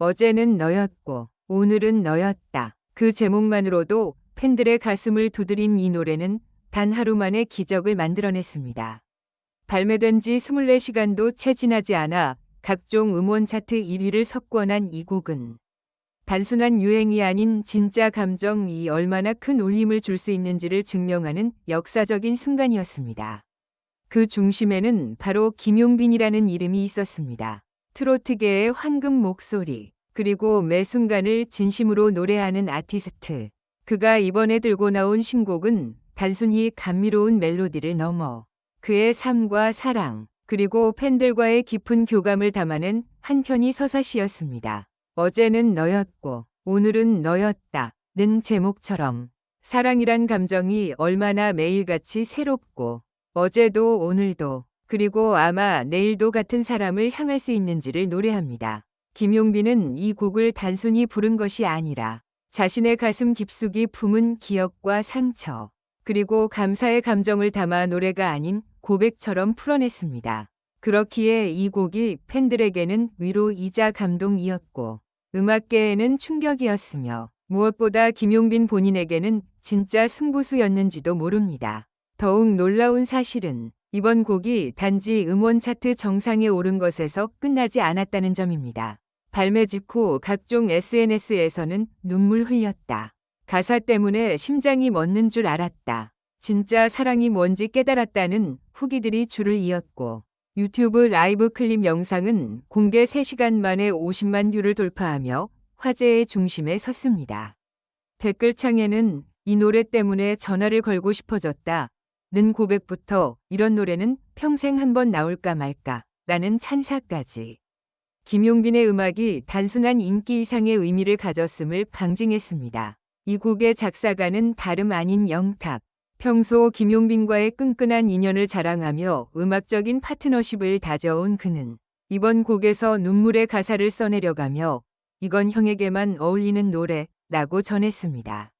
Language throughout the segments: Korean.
어제는 너였고 오늘은 너였다. 그 제목만으로도 팬들의 가슴을 두드린 이 노래는 단 하루 만에 기적을 만들어냈습니다. 발매된 지 24시간도 채 지나지 않아 각종 음원 차트 1위를 석권한 이 곡은 단순한 유행이 아닌 진짜 감정이 얼마나 큰 울림을 줄 수 있는지를 증명하는 역사적인 순간이었습니다. 그 중심에는 바로 김용빈이라는 이름이 있었습니다. 트로트계의 황금 목소리, 그리고 매 순간을 진심으로 노래하는 아티스트. 그가 이번에 들고 나온 신곡은 단순히 감미로운 멜로디를 넘어 그의 삶과 사랑, 그리고 팬들과의 깊은 교감을 담아낸 한편이 서사시였습니다. 어제는 너였고 오늘은 너였다. 는 제목처럼 사랑이란 감정이 얼마나 매일같이 새롭고 어제도 오늘도 그리고 아마 내일도 같은 사람을 향할 수 있는지를 노래합니다. 김용빈은 이 곡을 단순히 부른 것이 아니라 자신의 가슴 깊숙이 품은 기억과 상처, 그리고 감사의 감정을 담아 노래가 아닌 고백처럼 풀어냈습니다. 그렇기에 이 곡이 팬들에게는 위로이자 감동이었고 음악계에는 충격이었으며 무엇보다 김용빈 본인에게는 진짜 승부수였는지도 모릅니다. 더욱 놀라운 사실은 이번 곡이 단지 음원 차트 정상에 오른 것에서 끝나지 않았다는 점입니다. 발매 직후 각종 SNS에서는 눈물 흘렸다. 가사 때문에 심장이 멎는 줄 알았다. 진짜 사랑이 뭔지 깨달았다는 후기들이 줄을 이었고 유튜브 라이브 클립 영상은 공개 3시간 만에 50만 뷰를 돌파하며 화제의 중심에 섰습니다. 댓글창에는 이 노래 때문에 전화를 걸고 싶어졌다. 는 고백부터 이런 노래는 평생 한 번 나올까 말까 라는 찬사까지. 김용빈의 음악이 단순한 인기 이상의 의미를 가졌음을 방증했습니다. 이 곡의 작사가는 다름 아닌 영탁. 평소 김용빈과의 끈끈한 인연을 자랑하며 음악적인 파트너십을 다져온 그는 이번 곡에서 눈물의 가사를 써내려가며 이건 형에게만 어울리는 노래라고 전했습니다.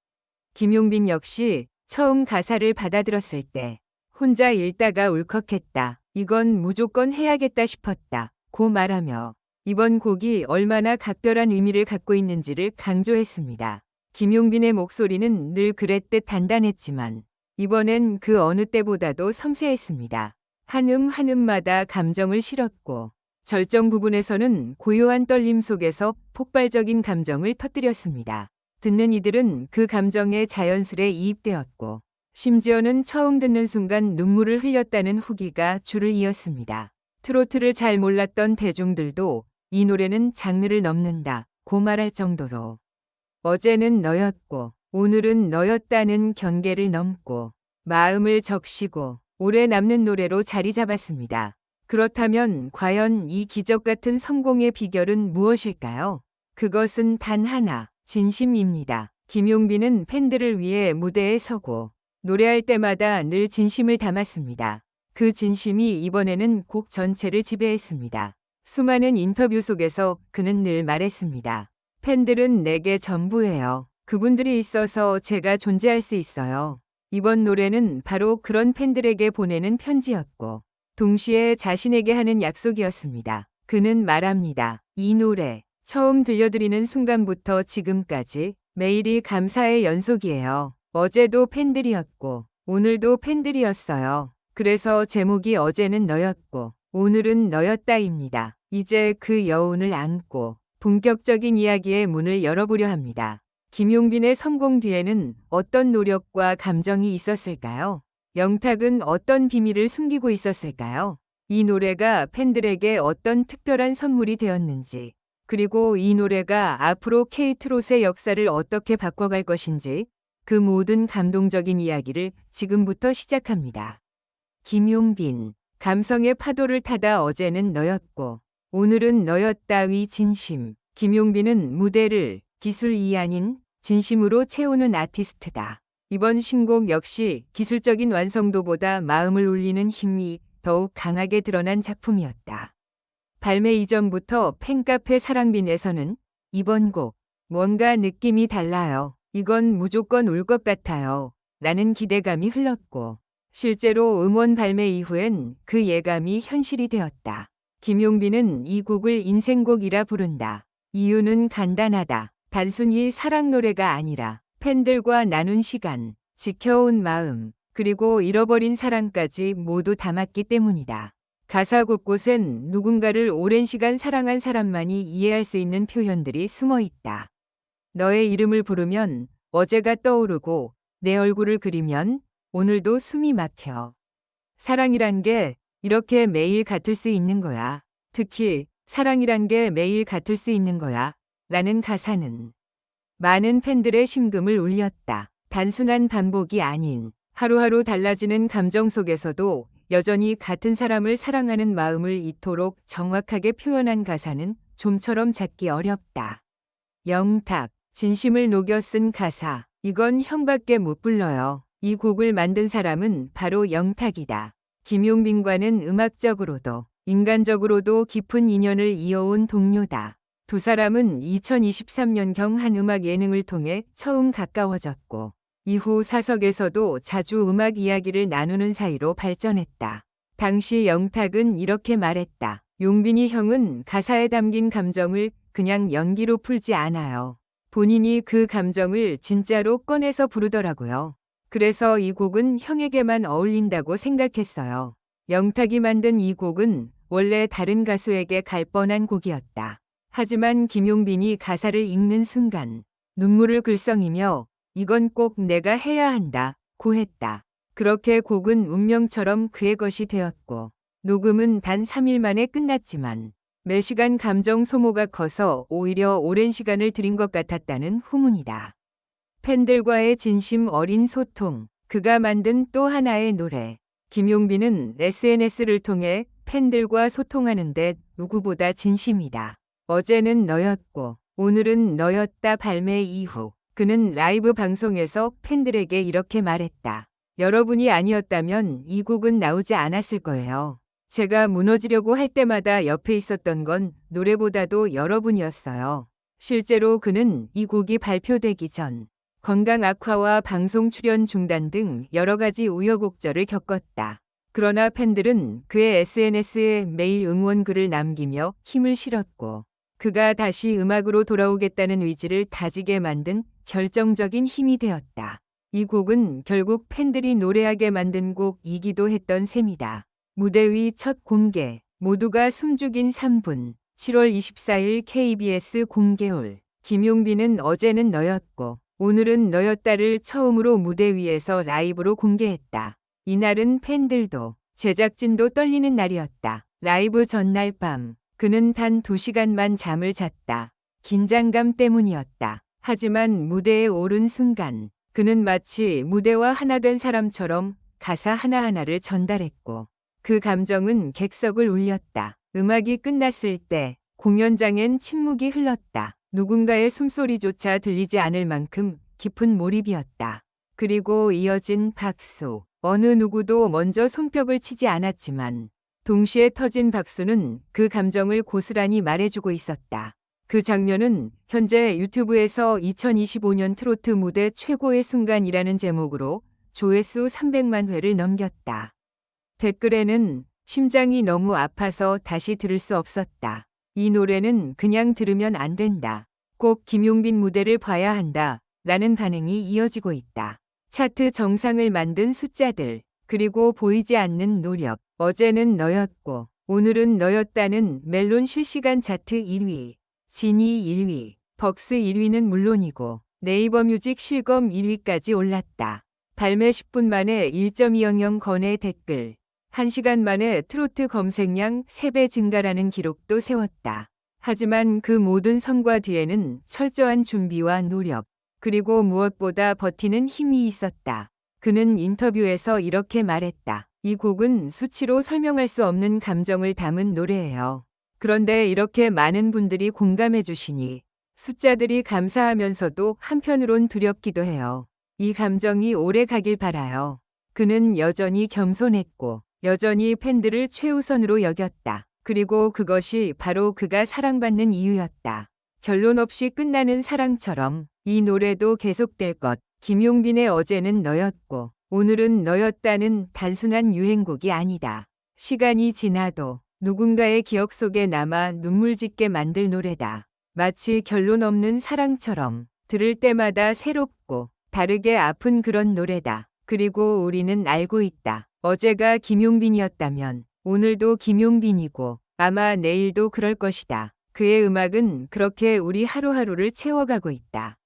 김용빈 역시 처음 가사를 받아들었을 때 혼자 읽다가 울컥했다. 이건 무조건 해야겠다 싶었다. 고 말하며 이번 곡이 얼마나 각별한 의미를 갖고 있는지를 강조했습니다. 김용빈의 목소리는 늘 그랬듯 단단했지만 이번엔 그 어느 때보다도 섬세했습니다. 한음 한 음마다 감정을 실었고 절정 부분에서는 고요한 떨림 속에서 폭발적인 감정을 터뜨렸습니다. 듣는 이들은 그 감정에 자연스레 이입되었고 심지어는 처음 듣는 순간 눈물을 흘렸다는 후기가 줄을 이었습니다. 트로트를 잘 몰랐던 대중들도 이 노래는 장르를 넘는다 고 말할 정도로 어제는 너였고 오늘은 너였다는 경계를 넘고 마음을 적시고 오래 남는 노래로 자리 잡았습니다. 그렇다면 과연 이 기적 같은 성공의 비결은 무엇일까요? 그것은 단 하나, 진심입니다. 김용빈은 팬들을 위해 무대에 서고 노래할 때마다 늘 진심을 담았습니다. 그 진심이 이번에는 곡 전체를 지배했습니다. 수많은 인터뷰 속에서 그는 늘 말했습니다. 팬들은 내게 전부예요. 그분들이 있어서 제가 존재할 수 있어요. 이번 노래는 바로 그런 팬들에게 보내는 편지였고, 동시에 자신에게 하는 약속이었습니다. 그는 말합니다. 이 노래, 처음 들려드리는 순간부터 지금까지 매일이 감사의 연속이에요. 어제도 팬들이었고, 오늘도 팬들이었어요. 그래서 제목이 어제는 너였고, 오늘은 너였다입니다. 이제 그 여운을 안고 본격적인 이야기의 문을 열어보려 합니다. 김용빈의 성공 뒤에는 어떤 노력과 감정이 있었을까요? 영탁은 어떤 비밀을 숨기고 있었을까요? 이 노래가 팬들에게 어떤 특별한 선물이 되었는지, 그리고 이 노래가 앞으로 케이트롯의 역사를 어떻게 바꿔갈 것인지, 그 모든 감동적인 이야기를 지금부터 시작합니다. 김용빈, 감성의 파도를 타다 어제는 너였고, 오늘은 너였다위 진심. 김용빈은 무대를 기술이 아닌 진심으로 채우는 아티스트다. 이번 신곡 역시 기술적인 완성도보다 마음을 울리는 힘이 더욱 강하게 드러난 작품이었다. 발매 이전부터 팬카페 사랑빈에서는 이번 곡 뭔가 느낌이 달라요. 이건 무조건 울것 같아요. 라는 기대감이 흘렀고 실제로 음원 발매 이후엔 그 예감이 현실이 되었다. 김용빈은 이 곡을 인생곡이라 부른다. 이유는 간단하다. 단순히 사랑 노래가 아니라 팬들과 나눈 시간, 지켜온 마음, 그리고 잃어버린 사랑까지 모두 담았기 때문이다. 가사 곳곳엔 누군가를 오랜 시간 사랑한 사람만이 이해할 수 있는 표현들이 숨어 있다. 너의 이름을 부르면 어제가 떠오르고 내 얼굴을 그리면 오늘도 숨이 막혀. 사랑이란 게 이렇게 매일 같을 수 있는 거야. 특히 사랑이란 게 매일 같을 수 있는 거야. 라는 가사는 많은 팬들의 심금을 울렸다. 단순한 반복이 아닌 하루하루 달라지는 감정 속에서도 여전히 같은 사람을 사랑하는 마음을 이토록 정확하게 표현한 가사는 좀처럼 찾기 어렵다. 영탁, 진심을 녹여 쓴 가사. 이건 형밖에 못 불러요. 이 곡을 만든 사람은 바로 영탁이다. 김용빈과는 음악적으로도 인간적으로도 깊은 인연을 이어온 동료다. 두 사람은 2023년경 한 음악 예능을 통해 처음 가까워졌고 이후 사석에서도 자주 음악 이야기를 나누는 사이로 발전했다. 당시 영탁은 이렇게 말했다. 용빈이 형은 가사에 담긴 감정을 그냥 연기로 풀지 않아요. 본인이 그 감정을 진짜로 꺼내서 부르더라고요. 그래서 이 곡은 형에게만 어울린다고 생각했어요. 영탁이 만든 이 곡은 원래 다른 가수에게 갈 뻔한 곡이었다. 하지만 김용빈이 가사를 읽는 순간 눈물을 글썽이며 이건 꼭 내가 해야 한다 고 했다. 그렇게 곡은 운명처럼 그의 것이 되었고 녹음은 단 3일 만에 끝났지만 매시간 감정 소모가 커서 오히려 오랜 시간을 들인 것 같았다는 후문이다. 팬들과의 진심 어린 소통, 그가 만든 또 하나의 노래. 김용빈은 SNS를 통해 팬들과 소통하는데 누구보다 진심이다. 어제는 너였고 오늘은 너였다 발매 이후 그는 라이브 방송에서 팬들에게 이렇게 말했다. 여러분이 아니었다면 이 곡은 나오지 않았을 거예요. 제가 무너지려고 할 때마다 옆에 있었던 건 노래보다도 여러분이었어요. 실제로 그는 이 곡이 발표되기 전 건강 악화와 방송 출연 중단 등 여러 가지 우여곡절을 겪었다. 그러나 팬들은 그의 SNS에 매일 응원글을 남기며 힘을 실었고 그가 다시 음악으로 돌아오겠다는 의지를 다지게 만든 결정적인 힘이 되었다. 이 곡은 결국 팬들이 노래하게 만든 곡이기도 했던 셈이다. 무대 위 첫 공개, 모두가 숨죽인 3분, 7월 24일 KBS 공개홀. 김용빈은 어제는 너였고 오늘은 너였다를 처음으로 무대 위에서 라이브로 공개했다. 이날은 팬들도 제작진도 떨리는 날이었다. 라이브 전날 밤 그는 단 2시간만 잠을 잤다. 긴장감 때문이었다. 하지만 무대에 오른 순간 그는 마치 무대와 하나 된 사람처럼 가사 하나하나를 전달했고 그 감정은 객석을 울렸다. 음악이 끝났을 때 공연장엔 침묵이 흘렀다. 누군가의 숨소리조차 들리지 않을 만큼 깊은 몰입이었다. 그리고 이어진 박수. 어느 누구도 먼저 손뼉을 치지 않았지만 동시에 터진 박수는 그 감정을 고스란히 말해주고 있었다. 그 장면은 현재 유튜브에서 2025년 트로트 무대 최고의 순간이라는 제목으로 조회수 300만 회를 넘겼다. 댓글에는 심장이 너무 아파서 다시 들을 수 없었다. 이 노래는 그냥 들으면 안 된다. 꼭 김용빈 무대를 봐야 한다. 라는 반응이 이어지고 있다. 차트 정상을 만든 숫자들, 그리고 보이지 않는 노력. 어제는 너였고, 오늘은 너였다는 멜론 실시간 차트 1위, 진이 1위, 벅스 1위는 물론이고, 네이버 뮤직 실검 1위까지 올랐다. 발매 10분 만에 1.200 건의 댓글, 1시간 만에 트로트 검색량 3배 증가라는 기록도 세웠다. 하지만 그 모든 성과 뒤에는 철저한 준비와 노력, 그리고 무엇보다 버티는 힘이 있었다. 그는 인터뷰에서 이렇게 말했다. 이 곡은 수치로 설명할 수 없는 감정을 담은 노래예요. 그런데 이렇게 많은 분들이 공감해 주시니 숫자들이 감사하면서도 한편으론 두렵기도 해요. 이 감정이 오래 가길 바라요. 그는 여전히 겸손했고 여전히 팬들을 최우선으로 여겼다. 그리고 그것이 바로 그가 사랑받는 이유였다. 결론 없이 끝나는 사랑처럼 이 노래도 계속될 것. 김용빈의 어제는 너였고 오늘은 너였다는 단순한 유행곡이 아니다. 시간이 지나도 누군가의 기억 속에 남아 눈물 짓게 만들 노래다. 마치 결론 없는 사랑처럼 들을 때마다 새롭고 다르게 아픈 그런 노래다. 그리고 우리는 알고 있다. 어제가 김용빈이었다면 오늘도 김용빈이고 아마 내일도 그럴 것이다. 그의 음악은 그렇게 우리 하루하루를 채워가고 있다.